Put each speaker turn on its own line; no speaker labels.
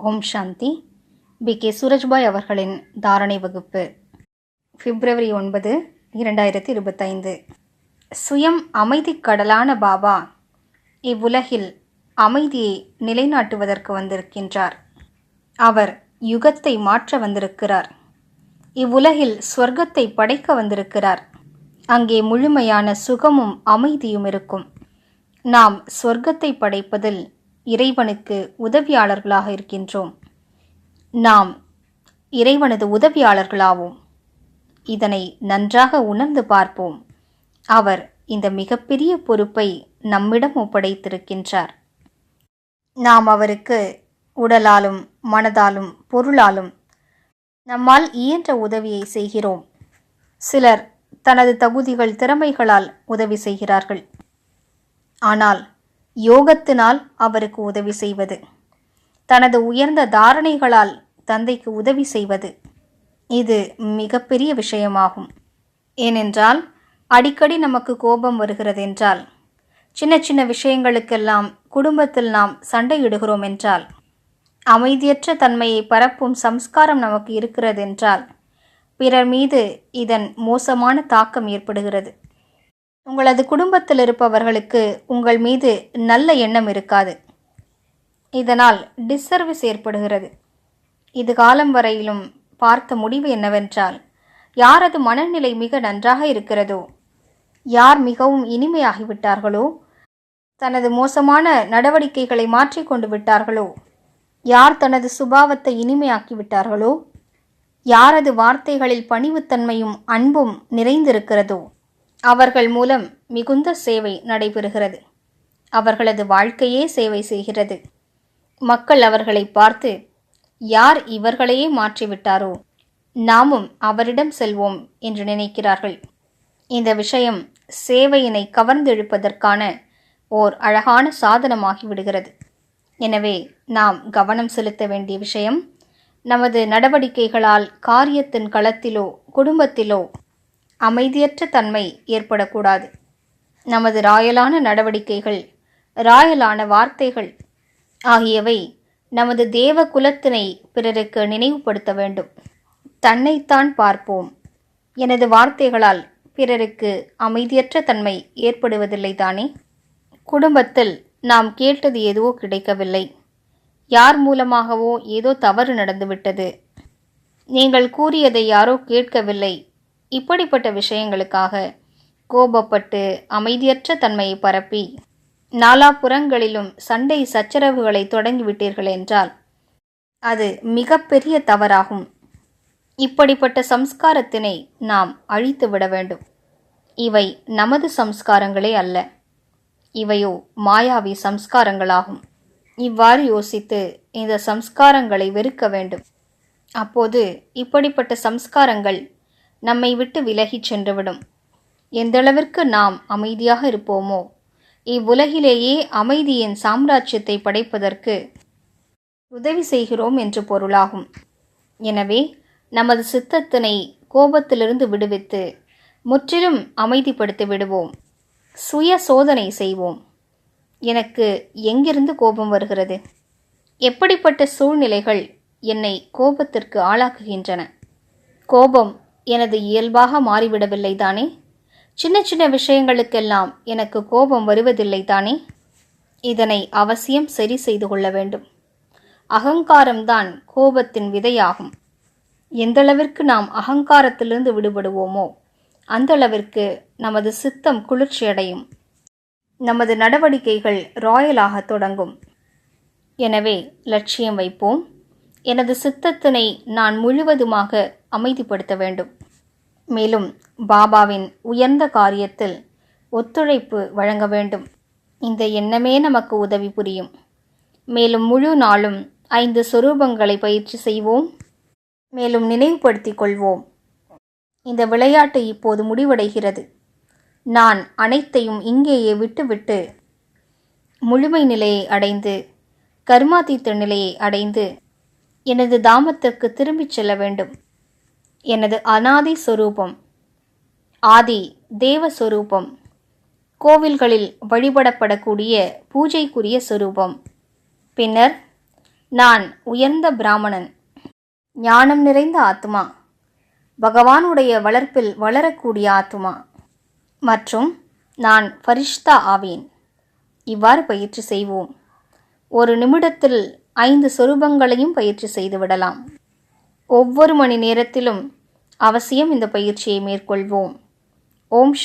ஓம் சாந்தி. B. K. Surajbhai அவர்களின் தாரணை வகுப்பு. பிப்ரவரி ஒன்பது இரண்டாயிரத்தி இருபத்தைந்து. சுயம் அமைதி கடலான பாபா இவ்வுலகில் அமைதியை நிலைநாட்டுவதற்கு வந்திருக்கின்றார். அவர் யுகத்தை மாற்ற வந்திருக்கிறார். இவ்வுலகில் ஸ்வர்க்கத்தை படைக்க வந்திருக்கிறார். அங்கே முழுமையான சுகமும் அமைதியும் இருக்கும். நாம் சொர்க்கத்தை படைப்பதில் இறைவனுக்கு உதவியாளர்களாக இருக்கின்றோம். நாம் இறைவனது உதவியாளர்களாவோம். இதனை நன்றாக உணர்ந்து பார்ப்போம். அவர் இந்த மிகப்பெரிய பொறுப்பை நம்மிடம் ஒப்படைத்திருக்கின்றார். நாம் அவருக்கு உடலாலும் மனதாலும் பொருளாலும் நம்மால் இயன்ற உதவியை செய்கிறோம். சிலர் தனது தகுதிகள் திறமைகளால் உதவி செய்கிறார்கள். ஆனால் யோகத்தினால் அவருக்கு உதவி செய்வது. தனது உயர்ந்த தாரணைகளால் தந்தைக்கு உதவி செய்வது இது மிகப்பெரிய விஷயமாகும். ஏனென்றால் அடிக்கடி நமக்கு கோபம் வருகிறதென்றால் சின்ன சின்ன விஷயங்களுக்கெல்லாம் குடும்பத்தில் நாம் சண்டையிடுகிறோம் என்றால் அமைதியற்ற தன்மையை பரப்பும் சம்ஸ்காரம் நமக்கு இருக்கிறதென்றால் பிறர் மீது இதன் மோசமான தாக்கம் ஏற்படுகிறது. உங்களது குடும்பத்தில் இருப்பவர்களுக்கு உங்கள் மீது நல்ல எண்ணம் இருக்காது. இதனால் டிஸ்சர்வீஸ் ஏற்படுகிறது. இது காலம் வரையிலும் பார்த்த முடிவு என்னவென்றால் யாரது மனநிலை மிக நன்றாக இருக்கிறதோ யார் மிகவும் இனிமையாகிவிட்டார்களோ தனது மோசமான நடவடிக்கைகளை மாற்றிக்கொண்டு விட்டார்களோ யார் தனது சுபாவத்தை இனிமையாக்கிவிட்டார்களோ யாரது வார்த்தைகளில் பணிவுத்தன்மையும் அன்பும் நிறைந்திருக்கிறதோ அவர்கள் மூலம் மிகுந்த சேவை நடைபெறுகிறது. அவர்களது வாழ்க்கையே சேவை செய்கிறது. மக்கள் அவர்களை பார்த்து யார் இவர்களையே மாற்றிவிட்டாரோ? நாமும் அவரிடம் செல்வோம் என்று நினைக்கிறார்கள். இந்த விஷயம் சேவையினை கவர்ந்தெழுப்பதற்கான ஓர் அழகான சாதனமாகிவிடுகிறது எனவே நாம் கவனம் செலுத்த வேண்டிய விஷயம் நமது நடவடிக்கைகளால் காரியத்தின் களத்திலோ குடும்பத்திலோ அமைதியற்ற தன்மை ஏற்படக்கூடாது. நமது ராயலான நடவடிக்கைகள் ராயலான வார்த்தைகள் ஆகியவை நமது தேவ குலத்தினை பிறருக்கு நினைவுபடுத்த வேண்டும். தன்னைத்தான் பார்ப்போம். எனது வார்த்தைகளால் பிறருக்கு அமைதியற்ற தன்மை ஏற்படுவதில்லை தானே? குடும்பத்தில் நாம் கேட்டது எதுவோ கிடைக்கவில்லை. யார் மூலமாகவோ ஏதோ தவறு நடந்துவிட்டது. நீங்கள் கூறியதை யாரோ கேட்கவில்லை. இப்படிப்பட்ட விஷயங்களுக்காக கோபப்பட்டு அமைதியற்ற தன்மையை பரப்பி நாலாபுறங்களிலும் சண்டை சச்சரவுகளை தொடங்கிவிட்டீர்கள் என்றால் அது மிகப்பெரிய தவறாகும். இப்படிப்பட்ட சம்ஸ்காரத்தினை நாம் அழித்து விட வேண்டும். இவை நமது சம்ஸ்காரங்களே அல்ல இவையோ மாயாவி சம்ஸ்காரங்களாகும். இவ்வாறு யோசித்து இந்த சம்ஸ்காரங்களை வெறுக்க வேண்டும். அப்போது இப்படிப்பட்ட சம்ஸ்காரங்கள் நம்மை விட்டு விலகிச் சென்றுவிடும். எந்தளவிற்கு நாம் அமைதியாக இருப்போமோ இவ்வுலகிலேயே அமைதியின் சாம்ராஜ்யத்தை படைப்பதற்கு உதவி செய்கிறோம் என்று பொருளாகும். எனவே நமது சித்தத்தினை கோபத்திலிருந்து விடுவித்து முற்றிலும் அமைதிப்படுத்தி விடுவோம். சுய சோதனை செய்வோம். எனக்கு எங்கிருந்து கோபம் வருகிறது? எப்படிப்பட்ட சூழ்நிலைகள் என்னை கோபத்திற்கு ஆளாக்குகின்றன? கோபம் எனது இயல்பாக மாறிவிடவில்லை தானே? சின்ன சின்ன விஷயங்களுக்கெல்லாம் எனக்கு கோபம் வருவதில்லை தானே? இதனை அவசியம் சரி செய்து கொள்ள வேண்டும். அகங்காரம்தான் கோபத்தின் விதையாகும். எந்தளவிற்கு நாம் அகங்காரத்திலிருந்து விடுபடுவோமோ அந்தளவிற்கு நமது சித்தம் குளிர்ச்சியடையும். நமது நடவடிக்கைகள் ராயலாக தொடங்கும். எனவே லட்சியம் வைப்போம். எனது சித்தத்தினை நான் முழுவதுமாக அமைதிப்படுத்த வேண்டும். மேலும் பாபாவின் உயர்ந்த காரியத்தில் ஒத்துழைப்பு வழங்க வேண்டும். இந்த எண்ணமே நமக்கு உதவி புரியும். மேலும் முழு நாளும் ஐந்து சொரூபங்களை பயிற்சி செய்வோம். மேலும் நினைவுபடுத்திக் கொள்வோம். இந்த விளையாட்டு இப்போது முடிவடைகிறது. நான் அனைத்தையும் இங்கேயே விட்டுவிட்டு முழுமை நிலையை அடைந்து கர்மாதீத்த நிலையை அடைந்து எனது தாமத்திற்கு திரும்பிச் செல்ல வேண்டும். எனது அனாதி சொரூபம். ஆதி தேவ கோவில்களில் வழிபடப்படக்கூடிய பூஜைக்குரிய சொரூபம். பின்னர் நான் உயர்ந்த பிராமணன். ஞானம் நிறைந்த ஆத்மா. பகவானுடைய வளர்ப்பில் வளரக்கூடிய ஆத்மா. மற்றும் நான் ஃபரிஷ்தா ஆவேன். இவ்வாறு பயிற்சி செய்வோம். ஒரு நிமிடத்தில் ஐந்து சொரூபங்களையும் பயிற்சி செய்து விடலாம். ஒவ்வொரு மணி நேரத்திலும் அவசியம் இந்த பயிற்சியை மேற்கொள்வோம். ஓம்